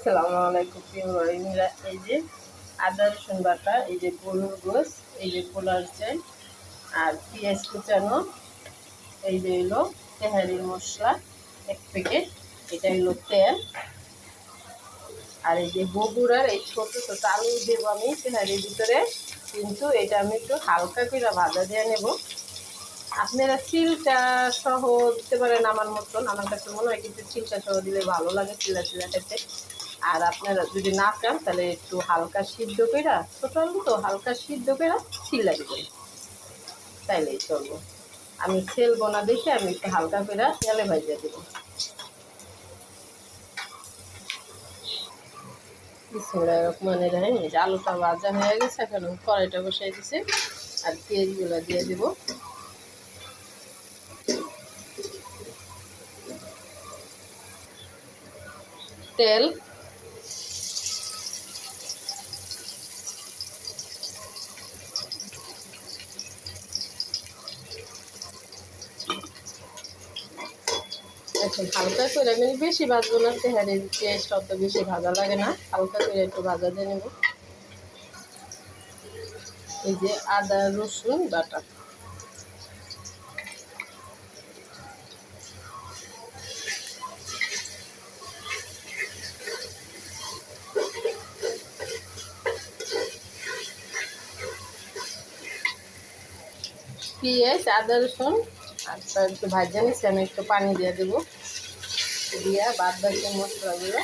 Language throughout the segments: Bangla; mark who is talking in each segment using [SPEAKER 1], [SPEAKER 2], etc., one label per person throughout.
[SPEAKER 1] আসসালামু আলাইকুম প্রিয় ভাইরা এই যে আদা রসুন বাটা, এই যে গরুর গোস এই যে পোলার চাই, আর পেঁয়াজ কুচানো, এই যে হলো তেহারির মশলা, এক প্যাকেট এটা হলো তেল। আর এই যে বগুড়ার এই ছোট ছোট আলু দেবো আমি তেহারির ভিতরে, কিন্তু এটা আমি একটু হালকা করে ভাজা দিয়ে নেব। আপনারা চিলটা সহ দিতে পারেন আমার মতন, আমার কাছে মনে হয় কিন্তু চিলটা সহ দিলে ভালো লাগে চিলা চিলা টাইপের আর আপনারা যদি না চান তাহলে একটু হালকা সিদ্ধ করে ছোটো তো, হালকা সিদ্ধ করে চিল্লা দেবেন। তাইলেই চলবো। আমি খেলব না দেখে আমি একটু হালকা করে তেলে ভাজিয়ে দেবো। মানে দেখেন যে আলুটা ভাজা হয়ে গেছে, এখন কড়াইটা বসাই দিছে। আর পেঁয়াজগুলো দিয়ে দেবো। তেল এখন হালকা করে আমি বেশি ভাজবো না, তেহারির পেঁয়াজটা অত বেশি ভাজা লাগে না। হালকা করে একটু ভাজা দিয়ে নেব। এই যে আদা, রসুন, বাটা। পেঁয়াজ, আদা, রসুন আর একটু ভাজা নিচ্ছি, আমি একটু পানি দিয়ে দেবো। দিয়ে বাদ বাকি মশলাগুলো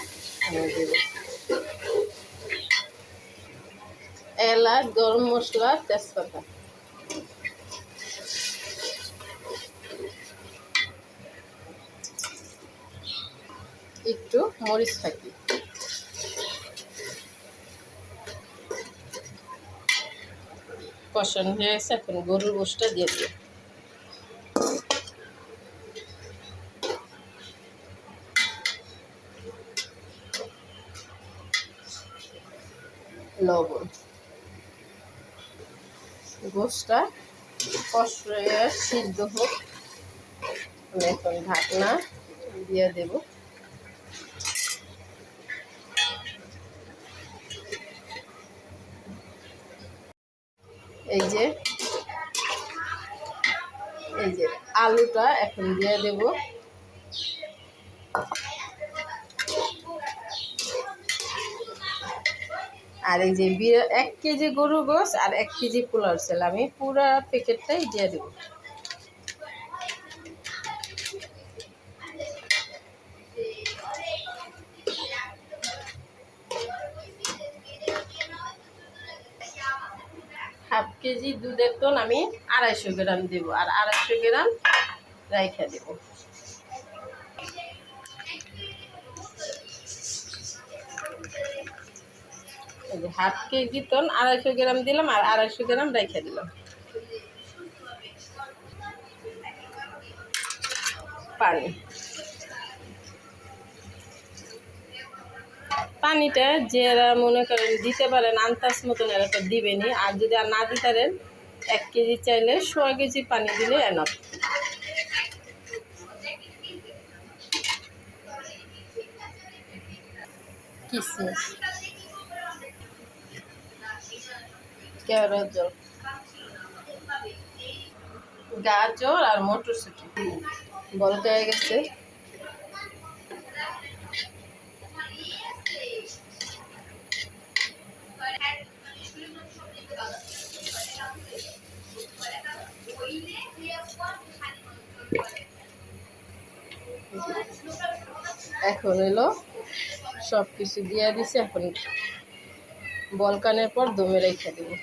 [SPEAKER 1] আমি দেবো। এলাচ, গরম মশলা, তেজপাতা। একটু মরিচ থাকি। কষানো হয়ে গেছে, এখন গরুর গোষ্ঠটা দিয়ে দিই লবণ। গোষ্ঠটা কষে সিদ্ধ হোক। আমি এখন ঢাকনা দিয়ে দেব। এই যে এই যে আলুটা এখন দিয়ে দেব। আর এই যে এক কেজি গরু গোস আর এক কেজি পোলার সেল আমি পুরা প্যাকেটটাই দিয়ে দেব। হাফ কেজি দুধের টন আমি আড়াইশো গ্রাম দেবো আর আড়াইশো গ্রাম রাইখা দেবো। হাফ কেজি টন আড়াইশো গ্রাম দিলাম আর আড়াইশো গ্রাম রেখে দিলাম। পানি। পানিটা যারা মনে করেন দিতে পারেন আন্তাজ মতন এরকম দিবেনি আর যদি আর না দিতে পারেন, এক কেজি চাইলে সোয়া কেজি পানি দিলে এনাফ কিসমিস। কেওড়ার জল। গাজর আর মটরশুঁটি। বড় হয়ে গেছে। এখন এলো সব কিছু দিয়ে দিছে। এখন বলকানের পর দমে রেখে দেবো।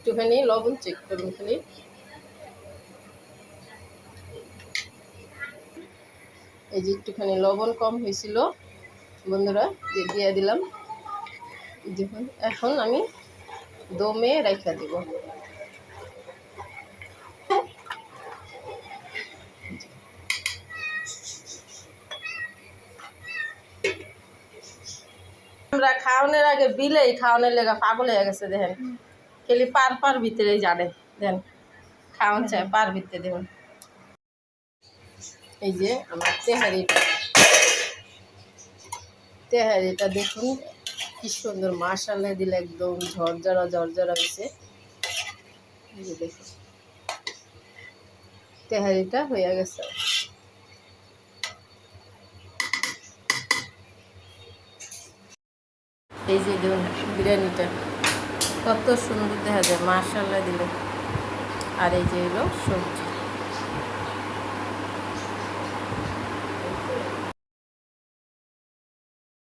[SPEAKER 1] একটুখানি লবণ চেক করুন খালি। এই যে একটুখানি লবণ কম হয়েছিল, বন্ধুরা দিয়ে দিলাম। দেখুন, এখন আমি দমে রেখে দিব। আমরা খাওয়ানোর আগে বিলেই খাওয়ানোর লেগে পাগল হয়ে গেছে, দেখেন। খেলি পার পার ভিতরে জানে দেন খাওয়ান চায় পার ভিতরে দেখুন এই যে আমার তেহারিটা। তেহারিটা দেখুন, কি সুন্দর, মাশাল্লাহ দিলে একদম ঝরঝরা ঝরঝরা হয়েছে। দেখুন, তেহারিটা হয়ে গেছে। এই যে দেখুন, বিরিয়ানিটা। কত সুন্দর দেখা যায় মাসাল্লা দিলে। আর এই যে এলো সবজি।